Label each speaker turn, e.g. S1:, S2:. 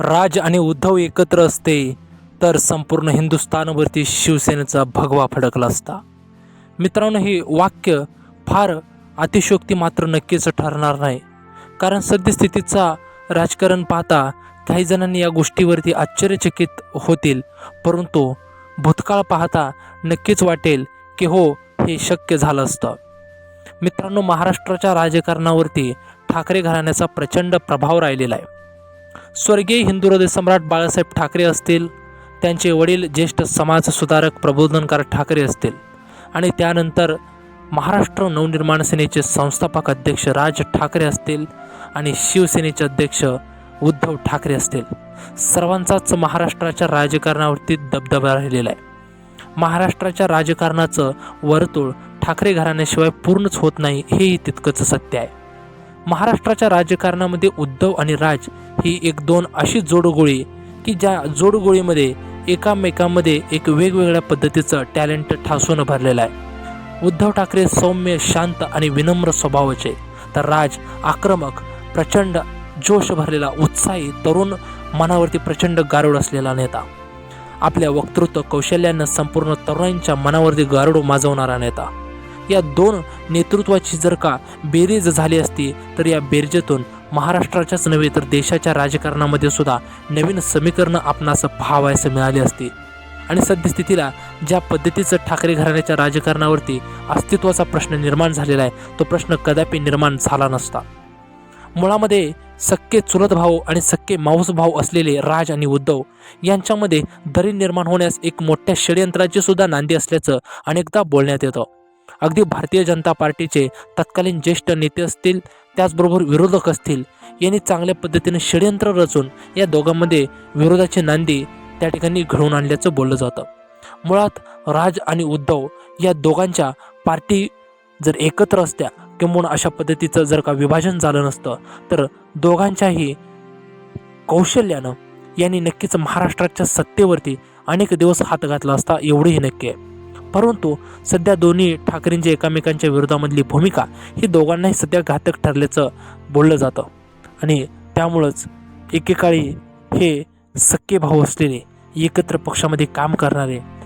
S1: राज आणि उद्धव एकत्र असते तर संपूर्ण हिंदुस्थानवरती शिवसेनेचा भगवा फडकला असता. मित्रांनो हे वाक्य फार अतिशयोक्ती मात्र नक्कीच ठरणार नाही. कारण सद्यस्थितीचा राजकारण पाहता काही जणांनी या गोष्टीवरती आश्चर्यचकित होतील परंतु भूतकाळ पाहता नक्कीच वाटेल की हो हे शक्य झालं असतं. मित्रांनो महाराष्ट्राच्या राजकारणावरती ठाकरे घराण्याचा प्रचंड प्रभाव राहिलेला आहे. स्वर्गीय हिंदू हृदय सम्राट बाळासाहेब ठाकरे असतील त्यांचे वडील ज्येष्ठ समाजसुधारक प्रबोधनकार ठाकरे असतील आणि त्यानंतर महाराष्ट्र नवनिर्माण सेनेचे संस्थापक अध्यक्ष राज ठाकरे असतील आणि शिवसेनेचे अध्यक्ष उद्धव ठाकरे असतील. सर्वांचाच महाराष्ट्राच्या राजकारणावरती दबदबा राहिलेला आहे. महाराष्ट्राच्या राजकारणाचं वर्तुळ ठाकरे घराण्याशिवाय पूर्णच होत नाही हेही तितकंच सत्य आहे. महाराष्ट्राच्या राजकारणामध्ये उद्धव आणि राज ही एक दोन अशी जोडगोळी की ज्या जोडगोळीमध्ये एकामेकांमध्ये एक वेगवेगळ्या पद्धतीचं टॅलेंट ठासून भरलेलं आहे. उद्धव ठाकरे सौम्य शांत आणि विनम्र स्वभावाचे तर राज आक्रमक प्रचंड जोश भरलेला उत्साही तरुण मनावरती प्रचंड गारुड असलेला नेता. आपल्या वक्तृत्व कौशल्यानं संपूर्ण तरुणांच्या मनावरती गारुड माजवणारा नेता. या दोन नेतृत्वाची जर का बेरीज झाली असती तर या बेरजेतून महाराष्ट्राच्याच नव्हे तर देशाच्या राजकारणामध्ये सुद्धा नवीन समीकरणं आपणास पाहावायस मिळाली असती. आणि सद्यस्थितीला ज्या पद्धतीचं ठाकरे घराण्याच्या राजकारणावरती अस्तित्वाचा प्रश्न निर्माण झालेला आहे तो प्रश्न कदापि निर्माण झाला नसता. मुळामध्ये सक्के चुलत भाऊ आणि सक्के माऊस भाऊ असलेले राज आणि उद्धव यांच्यामध्ये दरी निर्माण होण्यास एक मोठ्या षडयंत्राची सुद्धा नांदी असल्याचं अनेकदा बोलण्यात येतं. अगदी भारतीय जनता पार्टीचे तत्कालीन ज्येष्ठ नेते असतील त्याचबरोबर विरोधक असतील यांनी चांगल्या पद्धतीने षडयंत्र रचून या दोघांमध्ये विरोधाची नांदी त्या ठिकाणी घडवून आणल्याचं बोललं जातं. मुळात राज आणि उद्धव या दोघांच्या पार्टी जर एकत्र असत्या किंवा अशा पद्धतीचं जर का विभाजन झालं नसतं तर दोघांच्याही कौशल्यानं यांनी नक्कीच महाराष्ट्राच्या सत्तेवरती अनेक दिवस हात घातला असता एवढंही नक्की आहे. परंतु सध्या दोन्ही ठाकरेंची एकमेकांच्या विरोधामधली भूमिका ही दोघांनाही सध्या घातक ठरल्याचं बोललं जातं. आणि त्यामुळंच एकेकाळी हे सक्के भाऊ असलेले एकत्र पक्षामध्ये काम करणारे